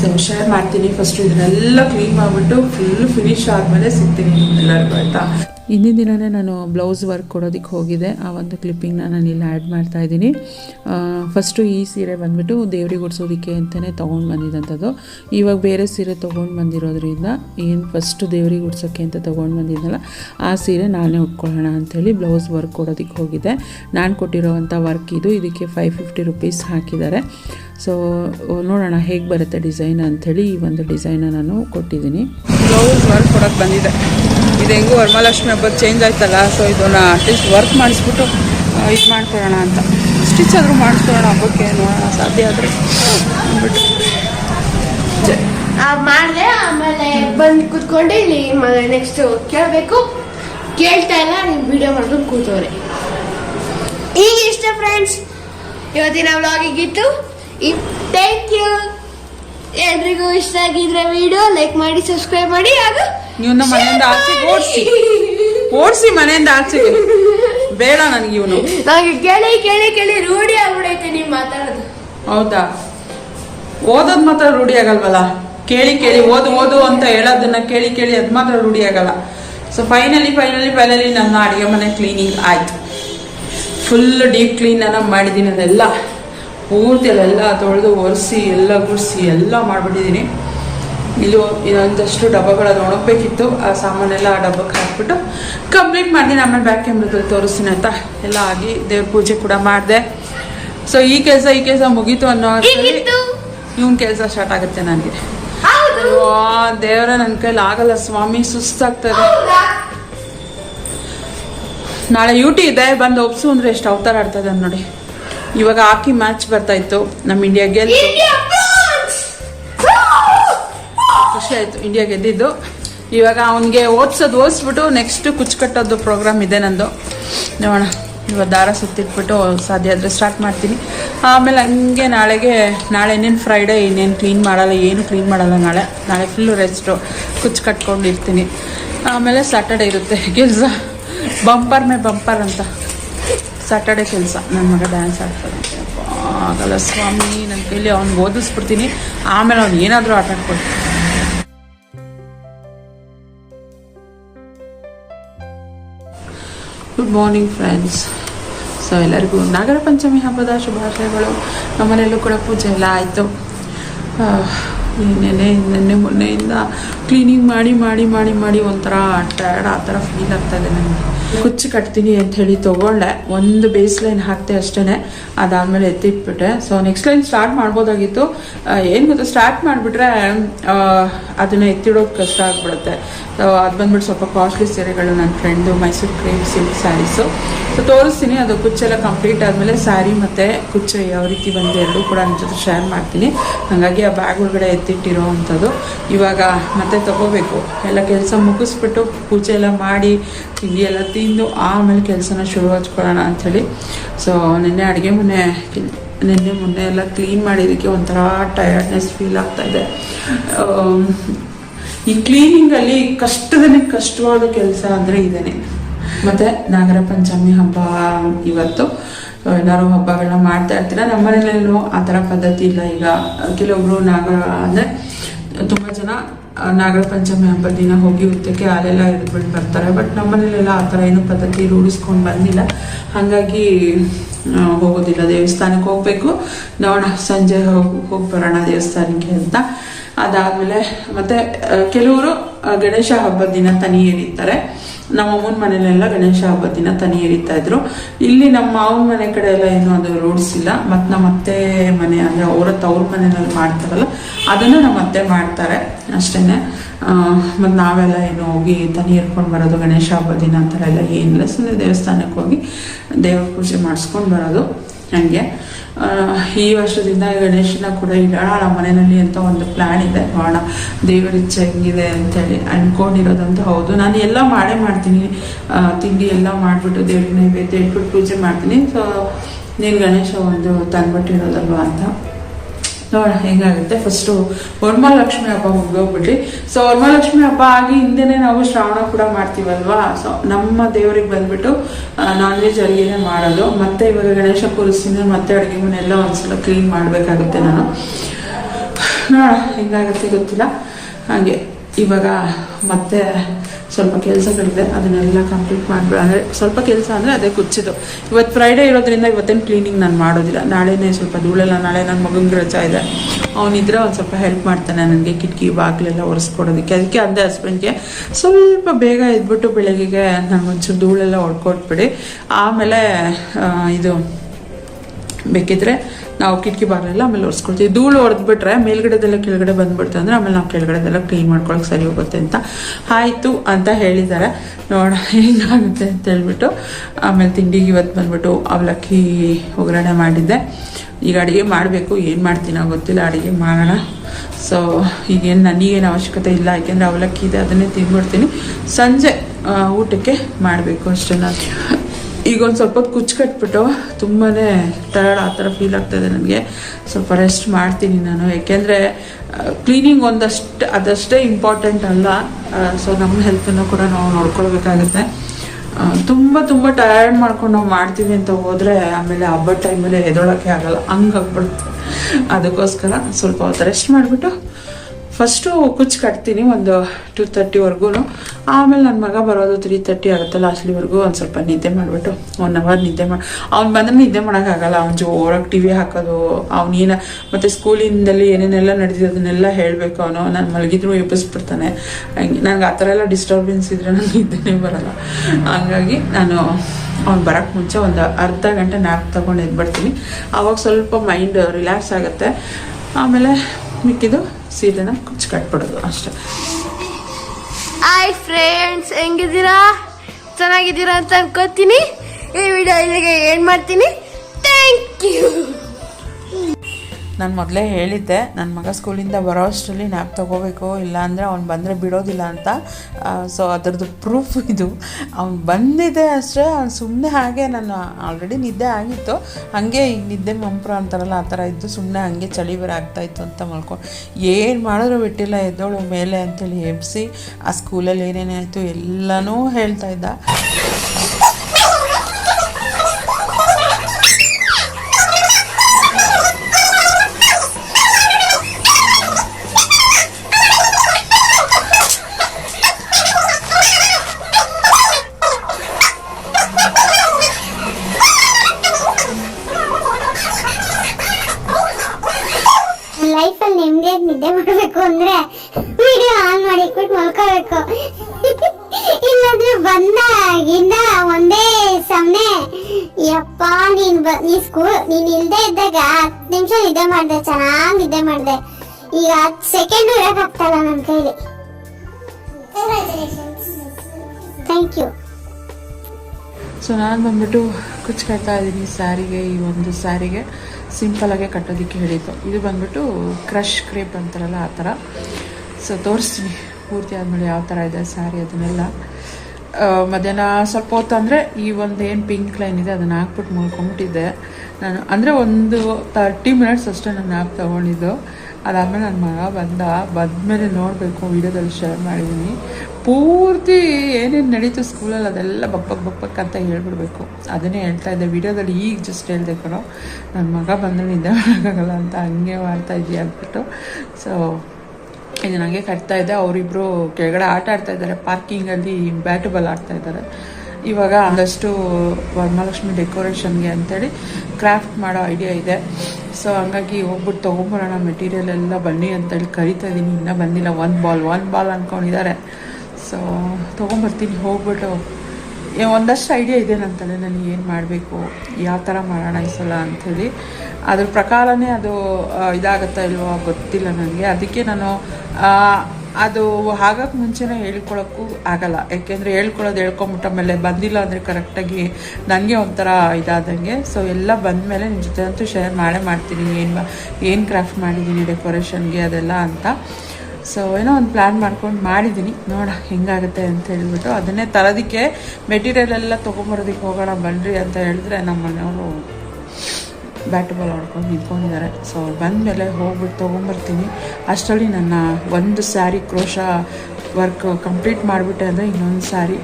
ಸೊ ಶೇರ್ ಮಾಡ್ತೀನಿ. ಫಸ್ಟು ಇದನ್ನೆಲ್ಲ ಕ್ಲೀನ್ ಮಾಡಿಬಿಟ್ಟು ಫುಲ್ ಫಿನಿಶ್ ಆದಮೇಲೆ ಸಿಗ್ತೀನಿ ಎಲ್ಲರಿಗೂ ಆಯಿತಾ? ಇಂದಿನ ದಿನವೇ ನಾನು ಬ್ಲೌಸ್ ವರ್ಕ್ ಕೊಡೋದಕ್ಕೆ ಹೋಗಿದ್ದೆ. ಆ ಒಂದು ಕ್ಲಿಪ್ಪಿಂಗ್ನ ನಾನು ಇಲ್ಲಿ ಆ್ಯಡ್ ಮಾಡ್ತಾ ಇದ್ದೀನಿ. ಫಸ್ಟು ಈ ಸೀರೆ ಬಂದುಬಿಟ್ಟು ದೇವ್ರಿಗೆ ಉಡ್ಸೋದಕ್ಕೆ ಅಂತಲೇ ತೊಗೊಂಡು ಬಂದಿದ್ದಂಥದ್ದು. ಇವಾಗ ಬೇರೆ ಸೀರೆ ತೊಗೊಂಡು ಬಂದಿರೋದ್ರಿಂದ ಏನು ಫಸ್ಟು ದೇವ್ರಿಗೆ ಉಡ್ಸೋಕ್ಕೆ ಅಂತ ತೊಗೊಂಡು ಬಂದಿದ್ದಲ್ಲ ಆ ಸೀರೆ ನಾನೇ ಉಟ್ಕೊಳ್ಳೋಣ ಅಂಥೇಳಿ ಬ್ಲೌಸ್ ವರ್ಕ್ ಕೊಡೋದಕ್ಕೆ ಹೋಗಿದ್ದೆ. ನಾನು ಕೊಟ್ಟಿರೋವಂಥ ವರ್ಕ್ ಇದು, ಇದಕ್ಕೆ ಫೈವ್ ಫಿಫ್ಟಿ ರುಪೀಸ್ ಹಾಕಿದ್ದಾರೆ. ಸೊ ನೋಡೋಣ ಹೇಗೆ ಬರುತ್ತೆ ಡಿಸೈನ್ ಅಂಥೇಳಿ ಈ ಒಂದು ಡಿಸೈನ ನಾನು ಕೊಟ್ಟಿದ್ದೀನಿ. ಬ್ಲೌಸ್ ವರ್ಕ್ ಕೊಡೋಕ್ಕೆ ಬಂದಿದೆ ಇದು ಹೆಂಗೂ ವರಮಹಾಲಕ್ಷ್ಮಿ ಹಬ್ಬಕ್ಕೆ ಚೇಂಜ್ ಆಯ್ತಲ್ಲ ಸೊ ಇದನ್ನ ಅಟ್ಲೀಸ್ಟ್ ವರ್ಕ್ ಮಾಡಿಸ್ಬಿಟ್ಟು ಇದು ಮಾಡ್ಕೊಳ್ಳೋಣ ಅಂತ. ಸ್ಟಿಚ್ ಆದರೂ ಮಾಡಿಸ್ಕೊಳ್ಳೋಣ ಹಬ್ಬಕ್ಕೆ ನೋಡೋಣ ಸಾಧ್ಯ ಆದರೆ. ಅಂದ್ಬಿಟ್ಟು ಮಾಡಿದೆ ಆಮೇಲೆ ಬಂದು ಕೂತ್ಕೊಂಡು ಇಲ್ಲಿ ನೆಕ್ಸ್ಟ್ ಕೇಳಬೇಕು. ಕೇಳ್ತಾ ಇಲ್ಲ ನೀವು ವಿಡಿಯೋ ಮಾಡ್ಕೊಂಡು ಕೂತವ್ರೆ. ಈಗ ಇಷ್ಟ ಫ್ರೆಂಡ್ಸ್ ಇವತ್ತಿನ ವ್ಲಾಗಿಗಿತ್ತು ಥ್ಯಾಂಕ್ ಯು ಎಲ್ರಿಗೂ ಇಷ್ಟ ಆಗಿದ್ರೆ ವಿಡಿಯೋ ಲೈಕ್ ಮಾಡಿ ಸಬ್ಸ್ಕ್ರೈಬ್ ಮಾಡಿ ಅದು ನೀವನ್ನ ಮನೆಯಿಂದ ಆಚೆ ಓಡಿಸಿ. ಓಡಿಸಿ ಮನೆಯಿಂದ ಆಚೆ ಬೇಡ ನನಗೆ ಇವನು. ನನಗೆ ಕೇಳಿ ಕೇಳಿ ಕೇಳಿ ರೂಢಿ ಆಗ್ಬಿಡೈತೆ ನೀವು ಮಾತಾಡೋದು. ಹೌದಾ? ಓದೋದು ಮಾತ್ರ ರೂಢಿ ಆಗಲ್ವಲ್ಲ? ಕೇಳಿ ಕೇಳಿ ಓದು ಓದು ಅಂತ ಹೇಳೋದನ್ನ ಕೇಳಿ ಕೇಳಿ ಅದು ಮಾತ್ರ ರೂಢಿ ಆಗಲ್ಲ. ಸೊ ಫೈನಲಿ ಫೈನಲಿ ಫೈನಲಿ ನನ್ನ ಅಡುಗೆ ಮನೆ ಕ್ಲೀನಿಂಗ್ ಆಯ್ತು. ಫುಲ್ ಡೀಪ್ ಕ್ಲೀನನ್ನು ಮಾಡಿದ್ದೀನಿ ಅದೆಲ್ಲ. ಪೂರ್ತಿ ಅಲ್ಲೆಲ್ಲ ತೊಳೆದು ಒರೆಸಿ ಎಲ್ಲ ಗುಡಿಸಿ ಎಲ್ಲ ಮಾಡಿಬಿಟ್ಟಿದ್ದೀನಿ. ಇಲ್ಲೂ ಇನ್ನೊಂದಷ್ಟು ಡಬ್ಬಗಳು ಒಣಗಬೇಕಿತ್ತು. ಆ ಸಾಮಾನೆಲ್ಲ ಆ ಡಬ್ಬಕ್ಕೆ ಹಾಕ್ಬಿಟ್ಟು ಕಂಪ್ಲೀಟ್ ಮಾಡಿದ್ದೀನಿ ಆಮೇಲೆ ಬ್ಯಾಕ್ ಕ್ಯಾಮ್ರದಲ್ಲಿ ತೋರಿಸ್ತೀನಿ ಅಂತ ಎಲ್ಲ ಆಗಿ ದೇವ್ರ ಪೂಜೆ ಕೂಡ ಮಾಡಿದೆ. ಸೊ ಈ ಕೆಲಸ ಈ ಕೆಲಸ ಮುಗೀತು ಅನ್ನೋ ಇವನ್ ಕೆಲಸ ಸ್ಟಾರ್ಟ್ ಆಗುತ್ತೆ ನನಗೆ. ದೇವರ ನನ್ನ ಕೈಲಿ ಆಗಲ್ಲ ಸ್ವಾಮಿ ಸುಸ್ತಾಗ್ತದೆ ನಾಳೆ ಯೂಟಿ ಇದೆ ಬಂದು ಒಪ್ಸು ಅಂದ್ರೆ ಎಷ್ಟು ಅವತಾರ ಆಡ್ತದೆ ನೋಡಿ. ಇವಾಗ ಹಾಕಿ ಮ್ಯಾಚ್ ಬರ್ತಾ ಇತ್ತು. ನಮ್ಮ ಇಂಡಿಯಾ ಖುಷಿ ಆಯ್ತು. ಇಂಡಿಯಾ ಗೆದ್ದಿದ್ದು. ಇವಾಗ ಅವನಿಗೆ ಓದ್ಸೋದು ಓದಿಸ್ಬಿಟ್ಟು ನೆಕ್ಸ್ಟ್ ಕುಚ್ಚು ಕಟ್ಟೋದು ಪ್ರೋಗ್ರಾಮ್ ಇದೆ ನಂದು. ನೋಡೋಣ. ಇವಾಗ ದಾರ ಸುತ್ತಿಟ್ಬಿಟ್ಟು ಸಾಧ್ಯ ಆದರೆ ಸ್ಟಾರ್ಟ್ ಮಾಡ್ತೀನಿ. ಆಮೇಲೆ ಹಂಗೆ ನಾಳೆಗೆ ನಾಳೆ ಇನ್ನೇನು ಫ್ರೈಡೇ ಇನ್ನೇನು ಕ್ಲೀನ್ ಮಾಡಲ್ಲ ಏನು ಕ್ಲೀನ್ ಮಾಡಲ್ಲ ನಾಳೆ. ನಾಳೆ ಫುಲ್ಲು ರೆಸ್ಟು ಕುಚ್ಚು ಕಟ್ಕೊಂಡಿರ್ತೀನಿ ಆಮೇಲೆ ಸ್ಯಾಟರ್ಡೇ ಇರುತ್ತೆ. ಕೆಲಸ ಬಂಪರ್ ಮೇ ಬಂಪರ್ ಅಂತ. ಸ್ಯಾಟರ್ಡೆ ಕೆಲಸ. ನನ್ನ ಮಗ ಡ್ಯಾನ್ಸ್ ಆಡ್ತಾನೆ. ಆಗಲ್ಲ, ಸ್ವಾಮಿ ನನ್ನ ಕೈಲಿ ಅವ್ನಿಗೆ ಓದಿಸ್ಬಿಡ್ತೀನಿ. ಆಮೇಲೆ ಅವ್ನು ಏನಾದರೂ ಆಟ ಆಡ್ಕೊಡ್ತೀನಿ ಗುಡ್ ಮಾರ್ನಿಂಗ್ ಫ್ರೆಂಡ್ಸ್ ಸೊ ಎಲ್ಲರಿಗೂ ನಾಗರ ಪಂಚಮಿ ಹಬ್ಬದ ಶುಭಾಶಯಗಳು. ನಮ್ಮನೆಯಲ್ಲೂ ಕೂಡ ಪೂಜೆ ಎಲ್ಲ ಆಯಿತು. ನಿನ್ನೆ ನಿನ್ನೆ ಮೊನ್ನೆಯಿಂದ ಕ್ಲೀನಿಂಗ್ ಮಾಡಿ ಮಾಡಿ ಮಾಡಿ ಮಾಡಿ ಒಂಥರ ಟಯರ್ಡ್ ಆ ಥರ ಫೀಲ್ ಆಗ್ತಾಯಿದೆ ನನಗೆ. ಕುಚ್ಚು ಕಟ್ತೀನಿ ಅಂತ ಹೇಳಿ ತೊಗೊಂಡೆ. ಒಂದು ಬೇಸ್ ಲೈನ್ ಹಾಕ್ತೆ ಅಷ್ಟೇ ಅದಾದಮೇಲೆ ಎತ್ತಿಟ್ಬಿಟ್ಟೆ. ಸೊ ನೆಕ್ಸ್ಟ್ ಲೈನ್ ಸ್ಟಾರ್ಟ್ ಮಾಡ್ಬೋದಾಗಿತ್ತು. ಏನು ಗೊತ್ತಾ ಸ್ಟಾರ್ಟ್ ಮಾಡಿಬಿಟ್ರೆ ಅದನ್ನು ಎತ್ತಿಡೋದು ಕಷ್ಟ ಆಗಿಬಿಡುತ್ತೆ. ಸೊ ಅದು ಬಂದ್ಬಿಟ್ಟು ಸ್ವಲ್ಪ ಕಾಸ್ಟ್ಲಿ ಸೀರೆಗಳು ನನ್ನ friend Mysore cream silk sarees so ತೋರಿಸ್ತೀನಿ. ಅದು ಕುಚ್ಚೆಲ್ಲ ಕಂಪ್ಲೀಟ್ ಆದಮೇಲೆ ಸ್ಯಾರಿ ಮತ್ತು ಕುಚ್ಚು ಯಾವ ರೀತಿ ಬಂದು ಎರಡೂ ಕೂಡ ನನ್ನ ಜೊತೆ ಶೇರ್ ಮಾಡ್ತೀನಿ. ಹಾಗಾಗಿ ಆ ಬ್ಯಾಗ್ ಒಳಗಡೆ ಎತ್ತಿಟ್ಟಿರೋ ಅಂಥದ್ದು. ಇವಾಗ ಮತ್ತೆ ತಗೋಬೇಕು. ಎಲ್ಲ ಕೆಲಸ ಮುಗಿಸ್ಬಿಟ್ಟು ಪೂಜೆ ಎಲ್ಲ ಮಾಡಿ ತಿಂಡಿ ಎಲ್ಲ ತಿಂದು ಆಮೇಲೆ ಕೆಲಸನ ಶುರು ಹಚ್ಕೊಳ್ಳೋಣ ಅಂಥೇಳಿ. ಸೊ ನಿನ್ನೆ ಅಡುಗೆ ಮನೆ ನಿನ್ನೆ ಮೊನ್ನೆ ಎಲ್ಲ ಕ್ಲೀನ್ ಮಾಡಿದ್ದಕ್ಕೆ ಒಂಥರ ಟಯರ್ಡ್ನೆಸ್ ಫೀಲ್ ಆಗ್ತಾ ಇದೆ. ಆಮ್, ಈ ಕ್ಲೀನಿಂಗಲ್ಲಿ ಕಷ್ಟದಲ್ಲಿ ಕಷ್ಟವಾದ ಕೆಲಸ ಅಂದರೆ ಇದೇನೆ. ಮತ್ತು ನಾಗರ ಪಂಚಮಿ ಹಬ್ಬ ಇವತ್ತು. ಎಲ್ಲರೂ ಹಬ್ಬಗಳನ್ನ ಮಾಡ್ತಾ ಇರ್ತೀರ? ನಮ್ಮ ಆ ಥರ ಪದ್ಧತಿ ಇಲ್ಲ ಈಗ. ಕೆಲವೊಬ್ರು ನಾಗ ಅಂದರೆ ತುಂಬ ಜನ ನಾಗರ ಪಂಚಮಿ ಹಬ್ಬದ ದಿನ ಹೋಗಿ ಹುತ್ತಕ್ಕೆ ಹಾಲೆಲ್ಲ ಇದ್ಬಿಟ್ಟು ಬರ್ತಾರೆ. ಬಟ್ ನಮ್ಮನೇಲೆಲ್ಲ ಆ ಥರ ಏನು ಪದ್ಧತಿ ರೂಢಿಸ್ಕೊಂಡು ಬಂದಿಲ್ಲ. ಹಾಗಾಗಿ ಹೋಗೋದಿಲ್ಲ. ದೇವಸ್ಥಾನಕ್ಕೆ ಹೋಗಬೇಕು. ನೋಡೋಣ. ಸಂಜೆ ಹೋಗಿ ಹೋಗಿ ಬರೋಣ ದೇವಸ್ಥಾನಕ್ಕೆ ಅಂತ. ಅದಾದಮೇಲೆ, ಮತ್ತು ಕೆಲವರು ಗಣೇಶ ಹಬ್ಬದ ದಿನ ತನಿ ಏರಿತಾರೆ ನಮ್ಮ ಅಮ್ಮನ ಮನೇಲೆಲ್ಲ ಗಣೇಶ ಹಬ್ಬ ದಿನ ತನಿ ಎರಿತಾ ಇದ್ರು. ಇಲ್ಲಿ ನಮ್ಮ ಮಾವನ ಮನೆ ಕಡೆ ಎಲ್ಲ ಏನು ಅದು ರೂಢ್ಸ್ ಇಲ್ಲ. ಮತ್ತು ನಮ್ಮ ಅತ್ತೆ ಮನೆ, ಅಂದರೆ ಅವರ ತವ್ರ ಮನೆಯಲ್ಲಿ ಮಾಡ್ತಾರಲ್ಲ, ಅದನ್ನು ನಮ್ಮ ಅತ್ತೆ ಮಾಡ್ತಾರೆ ಅಷ್ಟೇ ಮತ್ತು ನಾವೆಲ್ಲ ಏನು ಹೋಗಿ ತನಿ ಏರ್ಕೊಂಡು ಬರೋದು, ಗಣೇಶ ಹಬ್ಬ ದಿನ ಆ ಥರ ಎಲ್ಲ ಏನಿಲ್ಲ. ಸುಮ್ಮನೆ ದೇವಸ್ಥಾನಕ್ಕೆ ಹೋಗಿ ದೇವ್ರ ಪೂಜೆ ಮಾಡಿಸ್ಕೊಂಡು ಬರೋದು. ಹಾಗೆ ಈ ವರ್ಷದಿಂದ ಗಣೇಶನ ಕೂಡ ಇಡೋಣ ನಮ್ಮ ಮನೆಯಲ್ಲಿ ಅಂತ ಒಂದು ಪ್ಲ್ಯಾನ್ ಇದೆ. ನೋಡೋಣ ದೇವರ ಇಚ್ಛೆ ಹೆಂಗಿದೆ ಅಂತೇಳಿ ಅನ್ಕೊಂಡಿರೋದಂತೂ ಹೌದು. ನಾನು ಎಲ್ಲ ಮಾಡೇ ಮಾಡ್ತೀನಿ. ತಿಂಡಿ ಎಲ್ಲ ಮಾಡಿಬಿಟ್ಟು ದೇವ್ರಿಗೆ ನೈವೇದ್ಯ ಇಟ್ಬಿಟ್ಟು ಪೂಜೆ ಮಾಡ್ತೀನಿ. ಸೊ ನೀನು ಗಣೇಶ ಒಂದು ತಂದ್ಬಿಟ್ಟಿರೋದಲ್ವ ಅಂತ. ನೋಡೋಣ ಹೆಂಗಾಗುತ್ತೆ? ಫಸ್ಟು ವರ್ಮಹಾಲಕ್ಷ್ಮಿ ಹಬ್ಬ ಮುಗಿದೋಗ್ಬಿಟ್ಟು. ಸೊ ವರ್ಮಹಾಲಕ್ಷ್ಮಿ ಹಬ್ಬ ಆಗಿ ಹಿಂದೆನೇ ನಾವು ಶ್ರಾವಣ ಕೂಡ ಮಾಡ್ತೀವಲ್ವಾ? ಸೊ ನಮ್ಮ ದೇವರಿಗೆ ಬಂದ್ಬಿಟ್ಟು ನಾನ್ ವೆಜ್ ಅಡುಗೆನೇ ಮಾಡೋದು. ಮತ್ತೆ ಇವಾಗ ಗಣೇಶ ಕೂರಿಸ್ತೀನಿ ಮತ್ತೆ ಅಡುಗೆ ಮನೆಯೆಲ್ಲ ಒಂದ್ಸಲ ಕ್ಲೀನ್ ಮಾಡಬೇಕಾಗುತ್ತೆ ನಾನು. ನೋಡೋಣ ಹೆಂಗಾಗುತ್ತೆ ಗೊತ್ತಿಲ್ಲ? ಹಾಗೆ. ಇವಾಗ ಮತ್ತೆ ಸ್ವಲ್ಪ ಕೆಲಸಗಳಿದೆ ಅದನ್ನೆಲ್ಲ ಕಂಪ್ಲೀಟ್ ಮಾಡ್ಬಿಡ. ಅಂದರೆ ಸ್ವಲ್ಪ ಕೆಲಸ ಅಂದರೆ ಅದೇ ಕುಚ್ಚಿದ್ದು. ಇವತ್ತು ಫ್ರೈಡೇ ಇರೋದ್ರಿಂದ ಇವತ್ತೇನು ಕ್ಲೀನಿಂಗ್ ನಾನು ಮಾಡೋದಿಲ್ಲ. ನಾಳೆನೇ ಸ್ವಲ್ಪ ಧೂಳೆಲ್ಲ, ನಾಳೆ ನನ್ನ ಮಗಂಗೆ ರಜಾ ಇದೆ. ಅವನಿದ್ರೆ ಒಂದು ಸ್ವಲ್ಪ ಹೆಲ್ಪ್ ಮಾಡ್ತಾನೆ, ನನಗೆ ಕಿಟಕಿ, ಬಾಗಿಲೆಲ್ಲ ಒರೆಸ್ಕೊಡೋದಕ್ಕೆ. ಅದಕ್ಕೆ ಅಂದೆ ಹಸ್ಬೆಂಡ್ಗೆ ಸ್ವಲ್ಪ ಬೇಗ ಇದ್ಬಿಟ್ಟು ಬೆಳಗ್ಗೆಗೆ ನನಗೊಂಚೂರು ಧೂಳೆಲ್ಲ ಹೊಡ್ಕೊಟ್ಬಿಡಿ ಆಮೇಲೆ ಇದು ಬೇಕಿದ್ರೆ ನಾವು ಕಿಟಕಿ ಬಾಗಿಲೆಲ್ಲ ಆಮೇಲೆ ಒರೆಸ್ಕೊಳ್ತೀವಿ. ಧೂಳು ಹೊಡೆದ್ಬಿಟ್ರೆ ಮೇಲ್ಗಡೆದೆಲ್ಲ ಕೆಳಗಡೆ ಬಂದ್ಬಿಡ್ತು ಅಂದರೆ ಆಮೇಲೆ ನಾವು ಕೆಳಗಡೆದೆಲ್ಲ ಕ್ಲೀನ್ ಮಾಡ್ಕೊಳಕ್ಕೆ ಸರಿ ಹೋಗುತ್ತೆ ಅಂತ. ಆಯಿತು ಅಂತ ಹೇಳಿದ್ದಾರೆ. ನೋಡ ಹೆಂಗಾಗುತ್ತೆ ಅಂತ ಹೇಳ್ಬಿಟ್ಟು ಆಮೇಲೆ ತಿಂಡಿಗೆ ಇವತ್ತು ಬಂದ್ಬಿಟ್ಟು ಅವಲಕ್ಕಿ ಒಗ್ಗರಣೆ ಮಾಡಿದ್ದೆ. ಈಗ ಅಡುಗೆ ಮಾಡಬೇಕು. ಏನು ಮಾಡ್ತೀನೋ ಗೊತ್ತಿಲ್ಲ. ಅಡುಗೆ ಮಾಡೋಣ. ಸೊ ಈಗೇನು ನನಗೇನು ಅವಶ್ಯಕತೆ ಇಲ್ಲ. ಯಾಕೆಂದರೆ ಅವಲಕ್ಕಿ ಇದೆ, ಅದನ್ನೇ ತಿಂದ್ಬಿಡ್ತೀನಿ. ಸಂಜೆ ಊಟಕ್ಕೆ ಮಾಡಬೇಕು ಅಷ್ಟೇ ನಾನು. ಈಗ ಒಂದು ಸ್ವಲ್ಪ ಕುಚ್ಚು ಕಟ್ಬಿಟ್ಟು ತುಂಬಾ ಟಯರ್ಡ್ ಆ ಥರ ಫೀಲ್ ಆಗ್ತಾಯಿದೆ ನನಗೆ ಸ್ವಲ್ಪ ರೆಸ್ಟ್ ಮಾಡ್ತೀನಿ ನಾನು. ಯಾಕೆಂದರೆ ಕ್ಲೀನಿಂಗ್ ಒಂದಷ್ಟು, ಅದಷ್ಟೇ ಇಂಪಾರ್ಟೆಂಟ್ ಅಲ್ಲ. ಸೊ ನಮ್ಮ ಹೆಲ್ತನ್ನು ಕೂಡ ನಾವು ನೋಡ್ಕೊಳ್ಬೇಕಾಗತ್ತೆ. ತುಂಬ ತುಂಬ ಟಯರ್ಡ್ ಮಾಡ್ಕೊಂಡು ನಾವು ಮಾಡ್ತೀವಿ ಅಂತ ಹೋದರೆ, ಆಮೇಲೆ ಹಬ್ಬದ ಟೈಮಲ್ಲಿ ಎದೊಳಕ್ಕೆ ಆಗಲ್ಲ. ಹಂಗಾಗ್ಬಿಡುತ್ತೆ ಅದಕ್ಕೋಸ್ಕರ ಸ್ವಲ್ಪ ಹೊತ್ತು ರೆಸ್ಟ್ ಮಾಡಿಬಿಟ್ಟು ಫಸ್ಟು ಕುಚ್ಚು ಕಟ್ತೀನಿ ಒಂದು ಟು ತರ್ಟಿವರೆಗೂ ಆಮೇಲೆ ನನ್ನ ಮಗ ಬರೋದು ತ್ರೀ ತರ್ಟಿ ಆಗುತ್ತಲ್ಲ ಅಷ್ಟಲಿವರೆಗೂ ಒಂದು ಸ್ವಲ್ಪ ನಿದ್ದೆ ಮಾಡಿಬಿಟ್ಟು ಒನ್ ಅವರ್ ನಿದ್ದೆ ಮಾಡಿ ಅವ್ನು ಬಂದ್ರೆ ನಿದ್ದೆ ಮಾಡೋಕ್ಕಾಗಲ್ಲ ಅವ್ನು ಜೋರಾಗಿ ಟಿ ವಿ ಹಾಕೋದು ಅವನೇನ ಮತ್ತು ಸ್ಕೂಲಿಂದಲ್ಲಿ ಏನೇನೆಲ್ಲ ನಡೆದಿದೆ ಅದನ್ನೆಲ್ಲ ಹೇಳಬೇಕು ಅವನು. ನಾನು ಮಲಗಿದ್ರು ಎಬ್ಬಿಸ್ಬಿಡ್ತಾನೆ. ಹಂಗೆ ನನಗೆ ಆ ಥರ ಎಲ್ಲ ಡಿಸ್ಟರ್ಬೆನ್ಸ್ ಇದ್ರೆ ನನಗೆ ನಿದ್ದೆನೇ ಬರಲ್ಲ. ಹಂಗಾಗಿ ನಾನು ಅವ್ನು ಬರೋಕ್ಕೆ ಮುಂಚೆ ಒಂದು ಅರ್ಧ ಗಂಟೆ ನ್ಯಾಪ್ ತೊಗೊಂಡು ಎದ್ಬಿಡ್ತೀನಿ. ಆವಾಗ ಸ್ವಲ್ಪ ಮೈಂಡ್ ರಿಲ್ಯಾಕ್ಸ್ ಆಗುತ್ತೆ. ಆಮೇಲೆ ಮಿಕ್ಕಿದ್ದು ಸೀರೆನ ಕುಚ್ಚು ಕಟ್ಬಿಡೋದು ಅಷ್ಟೆ. ಹಾಯ್ ಫ್ರೆಂಡ್ಸ್ ಹೆಂಗಿದ್ದೀರಾ? ಚೆನ್ನಾಗಿದ್ದೀರಾ ಅಂತ ಅನ್ಕೋತೀನಿ. ಈ ವಿಡಿಯೋ ಇಲ್ಲಿಗೆ ಏನು ಮಾಡ್ತೀನಿ. ಥ್ಯಾಂಕ್ ಯು ನಾನು ಮೊದಲೇ ಹೇಳಿದ್ದೆ ನನ್ನ ಮಗ ಸ್ಕೂಲಿಂದ ಬರೋ ಅಷ್ಟರಲ್ಲಿ ನ್ಯಾಪ್ ತೊಗೋಬೇಕು ಇಲ್ಲ ಅಂದರೆ ಅವ್ನು ಬಂದರೆ ಬಿಡೋದಿಲ್ಲ ಅಂತ. ಸೊ ಅದರದ್ದು ಪ್ರೂಫ್ ಇದು. ಅವ್ನು ಬಂದಿದೆ ಅಷ್ಟೇ, ಅವ್ನು ಸುಮ್ಮನೆ ಹಾಗೆ ನಾನು ಆಲ್ರೆಡಿ ನಿದ್ದೆ ಆಗಿತ್ತು. ಹಾಗೆ ಈಗ ನಿದ್ದೆ ಮಂಪ್ರ ಅಂತಾರಲ್ಲ, ಆ ಥರ ಇದ್ದು ಸುಮ್ಮನೆ ಹಾಗೆ ಚಳಿ ಬೇರೆ ಆಗ್ತಾಯಿತ್ತು ಅಂತ ಮಲ್ಕೊಂಡು ಏನು ಮಾಡಿದ್ರು ಬಿಟ್ಟಿಲ್ಲ, ಎದ್ದೋಳು ಮೇಲೆ ಅಂತೇಳಿ ಎಬ್ಬಿಸಿ ಆ ಸ್ಕೂಲಲ್ಲಿ ಏನೇನಾಯಿತು ಎಲ್ಲನೂ ಹೇಳ್ತಾ ಇದ್ದ. ಮಾಡ್ದೆ, ಚೆನ್ನಾಗಿ ನಿದ್ದೆ ಮಾಡಿದೆ. ಈಗ ಸೆಕೆಂಡ್ ಇರಕ್ ಆಗ್ತಲ್ಲ ನನ್ನ ಕೈಲಿ. ಥ್ಯಾಂಕ್ ಯು ಸೊ ನಾನು ಬಂದ್ಬಿಟ್ಟು ಕುಚ್ಚು ಕಟ್ತಾ ಇದ್ದೀನಿ ಸ್ಯಾರಿಗೆ, ಈ ಒಂದು ಸ್ಯಾರಿಗೆ. ಸಿಂಪಲಾಗೆ ಕಟ್ಟೋದಕ್ಕೆ ಹೇಳಿದ್ದು. ಇದು ಬಂದ್ಬಿಟ್ಟು ಕ್ರಶ್ ಕ್ರೇಪ್ ಅಂತಾರಲ್ಲ, ಆ ಥರ. ಸೊ ತೋರಿಸ್ತೀನಿ. ಪೂರ್ತಿ ಆದಮೇಲೆ ಯಾವ ಥರ ಇದೆ ಸ್ಯಾರಿ ಅದನ್ನೆಲ್ಲ. ಮಧ್ಯಾಹ್ನ ಸ್ವಲ್ಪ ಹೊತ್ತು ಅಂದರೆ ಈ ಒಂದು ಏನು ಪಿಂಕ್ ಲೈನ್ ಇದೆ, ಅದನ್ನು ಹಾಕ್ಬಿಟ್ಟು ಮಲ್ಕೊಂಬಿಟ್ಟಿದ್ದೆ ನಾನು ಅಂದರೆ ಒಂದು ತರ್ಟಿ ಮಿನಿಟ್ಸ್ ಅಷ್ಟೇ ನಾನು ಆ್ಯಪ್ ತೊಗೊಂಡಿದ್ದು. ಅದಾದಮೇಲೆ ನನ್ನ ಮಗ ಬಂದ. ಬಂದಮೇಲೆ ನೋಡಬೇಕು, ವೀಡಿಯೋದಲ್ಲಿ ಶೇರ್ ಮಾಡಿದ್ದೀನಿ ಪೂರ್ತಿ ಏನೇನು ನಡೀತು ಸ್ಕೂಲಲ್ಲಿ ಅದೆಲ್ಲ ಬಪ್ಪಕ್ ಬಪ್ಪಕ್ ಅಂತ ಹೇಳ್ಬಿಡ್ಬೇಕು. ಅದನ್ನೇ ಹೇಳ್ತಾ ಇದ್ದೆ. ವೀಡಿಯೋದಲ್ಲಿ ಈಗ ಜಸ್ಟ್ ಹೇಳಿದೆ ಕಣೋ. ನನ್ನ ಮಗ ಬಂದರೆ ನಿದ್ದೆ ಮಾಡೋಕ್ಕಾಗಲ್ಲ ಅಂತ ಹಂಗೆ ಮಾಡ್ತಾ ಇದೆಯಾ ಅಂದ್ಬಿಟ್ಟು. ಸೊ ಇದು ನನಗೆ ಕಟ್ತಾ ಇದೆ ಅವರಿಬ್ಬರು ಕೆಳಗಡೆ ಆಟ ಆಡ್ತಾ ಇದ್ದಾರೆ. ಪಾರ್ಕಿಂಗಲ್ಲಿ ಬ್ಯಾಟು ಬಾಲ್ ಆಡ್ತಾ ಇದ್ದಾರೆ. ಇವಾಗ ಒಂದಷ್ಟು ವರಮಹಾಲಕ್ಷ್ಮಿ ಡೆಕೋರೇಷನ್ಗೆ ಅಂತೇಳಿ ಕ್ರಾಫ್ಟ್ ಮಾಡೋ ಐಡಿಯಾ ಇದೆ. ಸೊ ಹಂಗಾಗಿ ಹೋಗ್ಬಿಟ್ಟು ತೊಗೊಂಬರೋಣ ಮೆಟೀರಿಯಲ್ ಎಲ್ಲ ಬನ್ನಿ ಅಂತೇಳಿ ಕರಿತಾ ಇದ್ದೀನಿ ಇನ್ನೂ ಬಂದಿಲ್ಲ ಒಂದು ಬಾಲ್ ಒನ್ ಬಾಲ್ ಅಂದ್ಕೊಂಡಿದ್ದಾರೆ ಸೊ ತೊಗೊಂಬರ್ತೀನಿ ಹೋಗ್ಬಿಟ್ಟು. ಒಂದಷ್ಟು ಐಡಿಯಾ ಇದೆ ನನ್ನ ತಲೆ ನನಗೆ ಏನು ಮಾಡಬೇಕು, ಯಾವ ಥರ ಮಾಡೋಣ ಈ ಸಲ ಅಂಥೇಳಿ ಅದ್ರ ಪ್ರಕಾರನೇ ಅದು ಇದಾಗುತ್ತಾ ಇಲ್ವೋ ಗೊತ್ತಿಲ್ಲ ನನಗೆ. ಅದಕ್ಕೆ ನಾನು ಅದು ಆಗಕ್ಕೆ ಮುಂಚೆನೇ ಹೇಳ್ಕೊಳಕ್ಕೂ ಆಗಲ್ಲ. ಯಾಕೆಂದರೆ ಹೇಳ್ಕೊಳ್ಳೋದು ಹೇಳ್ಕೊಂಬಿಟ್ಟ ಬಂದಿಲ್ಲ ಅಂದರೆ ಕರೆಕ್ಟಾಗಿ ನನಗೆ ಒಂಥರ ಇದಾದಂಗೆ. ಸೊ ಎಲ್ಲ ಬಂದ ಮೇಲೆ ನಿಮ್ಮ ಜೊತೆ ಅಂತೂ ಶೇರ್ ಮಾಡೇ ಮಾಡ್ತೀನಿ ಏನು ಏನು ಕ್ರಾಫ್ಟ್ ಮಾಡಿದ್ದೀನಿ ಡೆಕೋರೇಷನ್ಗೆ ಅದೆಲ್ಲ ಅಂತ. ಸೊ ಏನೋ ಒಂದು ಪ್ಲ್ಯಾನ್ ಮಾಡ್ಕೊಂಡು ಮಾಡಿದ್ದೀನಿ ನೋಡ ಹೆಂಗಾಗುತ್ತೆ ಅಂತ ಹೇಳ್ಬಿಟ್ಟು ಅದನ್ನೇ ತರೋದಕ್ಕೆ ಮೆಟೀರಿಯಲ್ ಎಲ್ಲ ತೊಗೊಂಬರೋದಕ್ಕೆ ಹೋಗೋಣ ಬನ್ನಿರಿ ಅಂತ ಹೇಳಿದ್ರೆ ನಮ್ಮ ಮನೆಯವರು ಬ್ಯಾಟ್ ಬಾಲ್ ಆಡ್ಕೊಂಡು ನಿಂತ್ಕೊಂಡಿದ್ದಾರೆ. ಸೊ ಅವ್ರು ಬಂದಮೇಲೆ ಹೋಗ್ಬಿಟ್ಟು ತೊಗೊಂಬರ್ತೀನಿ. ಅಷ್ಟರಲ್ಲಿ ನನ್ನ ಒಂದು ಸ್ಯಾರಿ ಕ್ರೋಶ ವರ್ಕ್ ಕಂಪ್ಲೀಟ್ ಮಾಡಿಬಿಟ್ಟೆ ಅಂದರೆ ಇನ್ನೊಂದು ಸ್ಯಾರಿ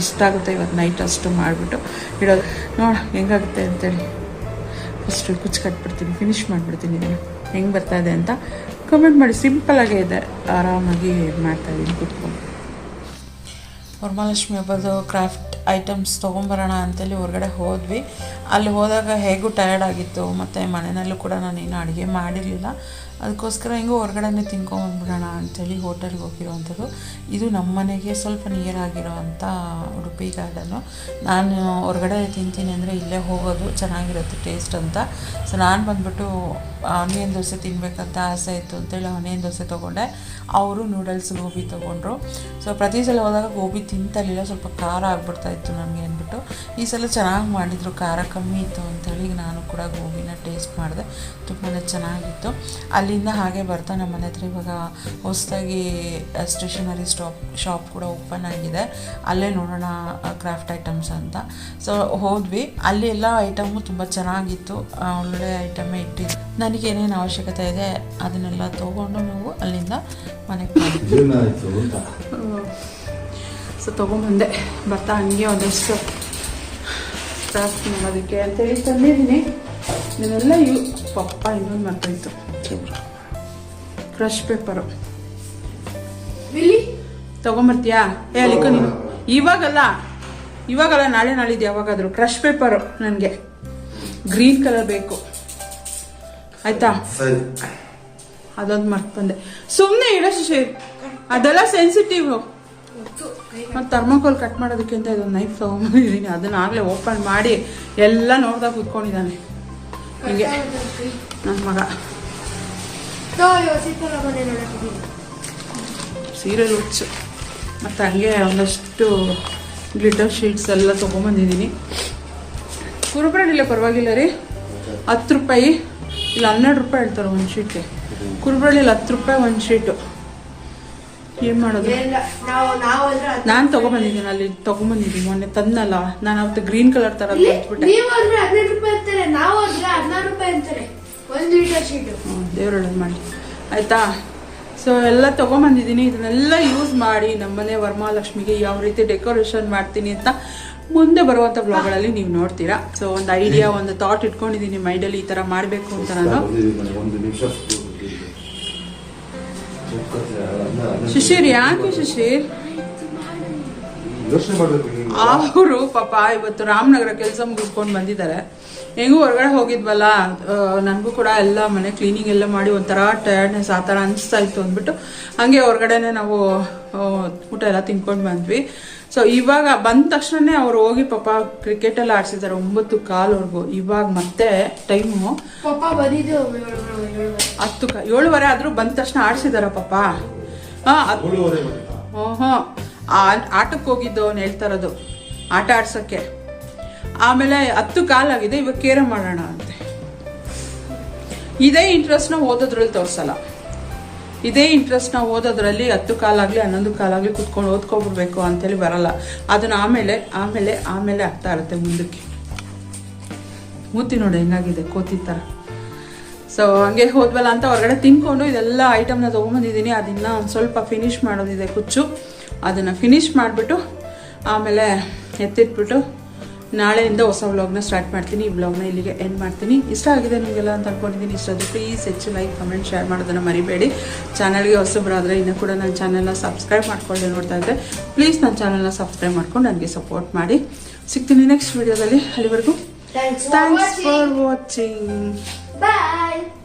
ಇಷ್ಟ ಆಗುತ್ತೆ. ಇವತ್ತು ನೈಟ್ ಅಷ್ಟು ಮಾಡಿಬಿಟ್ಟು ಇಡೋದು ನೋಡ ಹೆಂಗಾಗುತ್ತೆ ಅಂತೇಳಿ. ಫಸ್ಟು ಕುಚ್ಚು ಕಟ್ಬಿಡ್ತೀನಿ ಫಿನಿಶ್ ಮಾಡಿಬಿಡ್ತೀನಿ ಇದನ್ನು. ಹೆಂಗೆ ಬರ್ತಾ ಇದೆ ಅಂತ ಕಮೆಂಟ್ ಮಾಡಿ. ಸಿಂಪಲಾಗೇ ಇದೆ. ಆರಾಮಾಗಿ ಮಾಡ್ತಾಯಿದ್ದೀನಿ ಕುತ್ಕೊಂಡು. ವರಮಹಾಲಕ್ಷ್ಮಿ ಹಬ್ಬದ ಕ್ರಾಫ್ಟ್ ಐಟಮ್ಸ್ ತೊಗೊಂಬರೋಣ ಅಂತೇಳಿ ಹೊರಗಡೆ ಹೋದ್ವಿ. ಅಲ್ಲಿ ಹೋದಾಗ ಹೇಗೂ ಟಯರ್ಡ್ ಆಗಿತ್ತು. ಮತ್ತು ಮನೆಯಲ್ಲೂ ಕೂಡ ನಾನೇನು ಅಡುಗೆ ಮಾಡಿರಲಿಲ್ಲ. ಅದಕ್ಕೋಸ್ಕರ ಹೆಂಗೂ ಹೊರಗಡೆನೇ ತಿನ್ಕೊಂಬಂದ್ಬಿಡೋಣ ಅಂಥೇಳಿ ಹೋಟೆಲ್ಗೆ ಹೋಗಿರುವಂಥದ್ದು ಇದು ನಮ್ಮ ಮನೆಗೆ ಸ್ವಲ್ಪ ನಿಯರ್ ಆಗಿರೋವಂಥ ಉಡುಪಿ ಗಾರ್ಡನ್ನು ನಾನು ಹೊರಗಡೆ ತಿಂತೀನಿ ಅಂದರೆ ಇಲ್ಲೇ ಹೋಗೋದು ಚೆನ್ನಾಗಿರುತ್ತೆ ಟೇಸ್ಟ್ ಅಂತ. ಸೊ ನಾನು ಬಂದ್ಬಿಟ್ಟು ಆನಿಯನ್ ದೋಸೆ ತಿನ್ನಬೇಕಂತ ಆಸೆ ಇತ್ತು ಅಂತೇಳಿ ಆನಿಯನ್ ದೋಸೆ ತೊಗೊಂಡೆ. ಅವರು ನೂಡಲ್ಸ್ ಗೋಬಿ ತೊಗೊಂಡ್ರು. ಸೊ ಪ್ರತಿ ಸಲ ಹೋದಾಗ ಗೋಬಿ ತಿಂತಲಿಲ್ಲ. ಸ್ವಲ್ಪ ಖಾರ ಆಗ್ಬಿಡ್ತಾ ಇತ್ತು ನನಗೆ ಅಂದ್ಬಿಟ್ಟು. ಈ ಸಲ ಚೆನ್ನಾಗಿ ಮಾಡಿದರು. ಖಾರ ಕಮ್ಮಿ ಇತ್ತು ಅಂತೇಳಿ ನಾನು ಕೂಡ ಗೋಬಿನ ಟೇಸ್ಟ್ ಮಾಡಿದೆ. ತುಂಬಾ ಚೆನ್ನಾಗಿತ್ತು. ಅಲ್ಲಿಂದ ಹಾಗೆ ಬರ್ತಾ ನಮ್ಮ ಮನೆ ಹತ್ರ ಇವಾಗ ಹೊಸದಾಗಿ ಸ್ಟೇಷನರಿ ಸ್ಟಾಪ್ ಶಾಪ್ ಕೂಡ ಓಪನ್ ಆಗಿದೆ. ಅಲ್ಲೇ ನೋಡೋಣ ಕ್ರಾಫ್ಟ್ ಐಟಮ್ಸ್ ಅಂತ. ಸೊ ಹೋದ್ವಿ. ಅಲ್ಲಿ ಎಲ್ಲ ಐಟಮು ತುಂಬ ಚೆನ್ನಾಗಿತ್ತು. ಒಳ್ಳೆ ಐಟಮೇ ಇಟ್ಟಿದ್ದು ನನಗೆ ಏನೇನು ಅವಶ್ಯಕತೆ ಇದೆ ಅದನ್ನೆಲ್ಲ ತೊಗೊಂಡು ನಾವು ಅಲ್ಲಿಂದ ಮನೆಗೆ ಸೊ ತೊಗೊಂಬಂದೆ. ಬರ್ತಾ ಹಂಗೆ ಒಂದಷ್ಟು ಸ್ಟಾರ್ಟ್ ಮಾಡೋದಕ್ಕೆ ಅಂತೇಳಿ ತಂದಿದ್ದೀನಿ. ಇದನ್ನೆಲ್ಲ ಯೂ ಪಪ್ಪ ಇನ್ನೊಂದು ಮರ್ತೋಯ್ತು. ಫ್ರೆಶ್ ಪೇಪರು ಇಲ್ಲಿ ತೊಗೊಂಬರ್ತೀಯಾ? ಏ ಅಲ್ಲಿಕ ನೀನು. ಇವಾಗಲ್ಲ. ಇವಾಗಲ್ಲ ನಾಳೆ ನಾಳಿದ್ದು ಯಾವಾಗಾದರೂ. ಕ್ರಶ್ ಪೇಪರು ನನಗೆ. ಗ್ರೀನ್ ಕಲರ್ ಬೇಕು. ಆಯ್ತಾ? ಸರಿ ಅದೊಂದು ಮರ್ತು ಬಂದೆ. ಸುಮ್ಮನೆ ಇಡೋ ಶಶಿ. ಅದೆಲ್ಲ ಸೆನ್ಸಿಟಿವ್ ಮತ್ತು ಥರ್ಮೋಕೋಲ್ ಕಟ್ ಮಾಡೋದಕ್ಕಿಂತ ಇದೊಂದು ನೈಫ್ ತೊಗೊಂಬಂದಿದ್ದೀನಿ ಅದನ್ನ ಆಗಲೇ ಓಪನ್ ಮಾಡಿ ಎಲ್ಲ ನೋಡ್ದಾಗ ಕೂತ್ಕೊಂಡಿದ್ದಾನೆ. ಹಿಂಗೆ. ನನ್ನ ಮಗ. ಸೀರೆ ಸೀರಿಯಲ್ ಹುಚ್ಚು ಮತ್ತು ಹಂಗೆ ಒಂದಷ್ಟು ಗ್ಲಿಟರ್ ಶೀಟ್ಸ್ ಎಲ್ಲ ತೊಗೊಂಬಂದಿದ್ದೀನಿ ಕುರುಬ್ರಡಿಲ್ಲ ಪರವಾಗಿಲ್ಲ ರೀ. ಹತ್ತು ರೂಪಾಯಿ. ಇಲ್ಲ ಹನ್ನೆರಡು ರೂಪಾಯಿ ಹೇಳ್ತಾರೆ ಒಂದು ಶೀಟ್ಗೆ. ಕುರುಬಳ್ಳಿಲಿ ಹತ್ತು ರೂಪಾಯಿ ಒಂದು ಶೀಟು. ಏನು ಮಾಡೋದು? ನಾನು ತೊಗೊಬಂದಿದ್ದೀನಿ ಅಲ್ಲಿ ತೊಗೊಂಬಂದಿದ್ದೀನಿ. ಮೊನ್ನೆ ತಂದಲ್ಲ. ನಾನು ಅವತ್ತು ಗ್ರೀನ್ ಕಲರ್ ತರ ದೇವರೊಳಗೆ ಮಾಡಿ ಆಯಿತಾ? ಸೊ ಎಲ್ಲ ತೊಗೊಂಬಂದಿದ್ದೀನಿ. ಇದನ್ನೆಲ್ಲ ಯೂಸ್ ಮಾಡಿ ನಮ್ಮನೆ ವರಮಹಾಲಕ್ಷ್ಮಿಗೆ ಯಾವ ರೀತಿ ಡೆಕೋರೇಷನ್ ಮಾಡ್ತೀನಿ ಅಂತ ಮುಂದೆ ಬರುವಂಥ ಬ್ಲಾಗ್ಗಳಲ್ಲಿ ನೀವು ನೋಡ್ತೀರಾ? ಸೊ ಒಂದು ಐಡಿಯಾ ಒಂದು ಥಾಟ್ ಇಟ್ಕೊಂಡಿದ್ದೀನಿ ಮೈಂಡಲ್ಲಿ ಈ ಥರ ಮಾಡಬೇಕು ಅಂತ ನಾನು. ಶಿಶಿರ್ ಯಾಕೆ ಶಿಶಿರ್. ಅವರು ಪಾಪ ಇವತ್ತು ರಾಮನಗರ ಕೆಲಸ ಮುಗಿಸ್ಕೊಂಡು ಬಂದಿದ್ದಾರೆ. ಹೆಂಗೂ ಹೊರಗಡೆ ಹೋಗಿದ್ವಲ್ಲ ನನಗೂ ಕೂಡ ಎಲ್ಲ ಮನೆ ಕ್ಲೀನಿಂಗ್ ಎಲ್ಲ ಮಾಡಿ ಒಂಥರ ಟಯರ್ಡ್ನೆಸ್ ಆ ಥರ ಅನಿಸ್ತಾ ಇತ್ತು ಅಂದ್ಬಿಟ್ಟು ಹಾಗೆ ಹೊರಗಡೆನೆ ನಾವು ಊಟ ಎಲ್ಲ ತಿನ್ಕೊಂಡು ಬಂದ್ವಿ. ಸೊ ಇವಾಗ ಬಂದ ತಕ್ಷಣನೇ ಅವ್ರು ಹೋಗಿ ಪಾಪ ಕ್ರಿಕೆಟ್ ಎಲ್ಲ ಆಡ್ಸಿದ್ದಾರೆ ಒಂಬತ್ತು ಕಾಲ್ವರೆಗೂ. ಇವಾಗ ಮತ್ತೆ ಟೈಮು ಪಾಪ ಬಂದಿದ್ದು ಹತ್ತು ಕ ಏಳುವರೆ ಆದರೂ ಬಂದ ತಕ್ಷಣ ಆಡ್ಸಿದಾರ ಪಾಪ. ಹಾಂ ಹಾಂ ಆಟಕ್ಕೆ ಹೋಗಿದ್ದು ಅವ್ನು ಹೇಳ್ತಾರದು ಆಟ ಆಡ್ಸೋಕ್ಕೆ. ಆಮೇಲೆ ಹತ್ತು ಕಾಲಾಗಿದೆ, ಇವಾಗ ಕೇರ ಮಾಡೋಣ ಅಂತೆ. ಇದೇ ಇಂಟ್ರೆಸ್ಟ್ನ ಓದೋದ್ರಲ್ಲಿ ತೋರಿಸಲ್ಲ. ಇದೇ ಇಂಟ್ರೆಸ್ಟ್ನ ಓದೋದ್ರಲ್ಲಿ ಹತ್ತು ಕಾಲಾಗಲಿ, ಹನ್ನೊಂದು ಕಾಲಾಗಲಿ ಕುತ್ಕೊಂಡು ಓದ್ಕೊಬಿಡ್ಬೇಕು ಅಂತೇಳಿ ಬರಲ್ಲ. ಅದನ್ನ ಆಮೇಲೆ ಆಮೇಲೆ ಆಮೇಲೆ ಆಗ್ತಾ ಇರುತ್ತೆ ಮುಂದಕ್ಕೆ. ಮೂತಿ ನೋಡಿ ಹೆಂಗಾಗಿದೆ, ಕೋತಿ ಥರ ಸೊ ಹಂಗೆ ಹೋದ್ವಲ್ಲ ಅಂತ ಹೊರಗಡೆ ತಿನ್ಕೊಂಡು ಇದೆಲ್ಲ ಐಟಮ್ನ ತೊಗೊಂಬಂದಿದ್ದೀನಿ. ಅದನ್ನ ಒಂದು ಸ್ವಲ್ಪ ಫಿನಿಶ್ ಮಾಡೋದಿದೆ, ಕುಚ್ಚು. ಅದನ್ನು ಫಿನಿಶ್ ಮಾಡಿಬಿಟ್ಟು, ಆಮೇಲೆ ಎತ್ತಿಟ್ಬಿಟ್ಟು ನಾಳೆಯಿಂದ ಹೊಸ ವ್ಲಾಗ್ನ ಸ್ಟಾರ್ಟ್ ಮಾಡ್ತೀನಿ. ಈ ವ್ಲಾಗ್ನ ಇಲ್ಲಿಗೆ ಎಂಡ್ ಮಾಡ್ತೀನಿ. ಇಷ್ಟ ಆಗಿದೆ ನಿಮಗೆಲ್ಲ ಅಂತ ಅನ್ಕೊಂಡಿದ್ದೀನಿ. ಇಷ್ಟ ಆದರೆ ಪ್ಲೀಸ್ ಹೆಚ್ಚು ಲೈಕ್ ಕಮೆಂಟ್ ಶೇರ್ ಮಾಡೋದನ್ನು ಮರಿಬೇಡಿ. ಚಾನಲ್ಗೆ ಹೊಸಬರಾದರೆ ಇನ್ನೂ ಕೂಡ ನನ್ನ ಚಾನಲ್ನ ಸಬ್ಸ್ಕ್ರೈಬ್ ಮಾಡ್ಕೊಂಡು ನೋಡ್ತಾ ಇದ್ದೆ ಪ್ಲೀಸ್ ನನ್ನ ಚಾನಲ್ನ ಸಬ್ಸ್ಕ್ರೈಬ್ ಮಾಡ್ಕೊಂಡು ನನಗೆ ಸಪೋರ್ಟ್ ಮಾಡಿ. ಸಿಗ್ತೀನಿ ನೆಕ್ಸ್ಟ್ ವಿಡಿಯೋದಲ್ಲಿ ಅಲ್ಲಿವರೆಗೂ ಥ್ಯಾಂಕ್ಸ್ ಫಾರ್ ವಾಚಿಂಗ್ ಬಾಯ್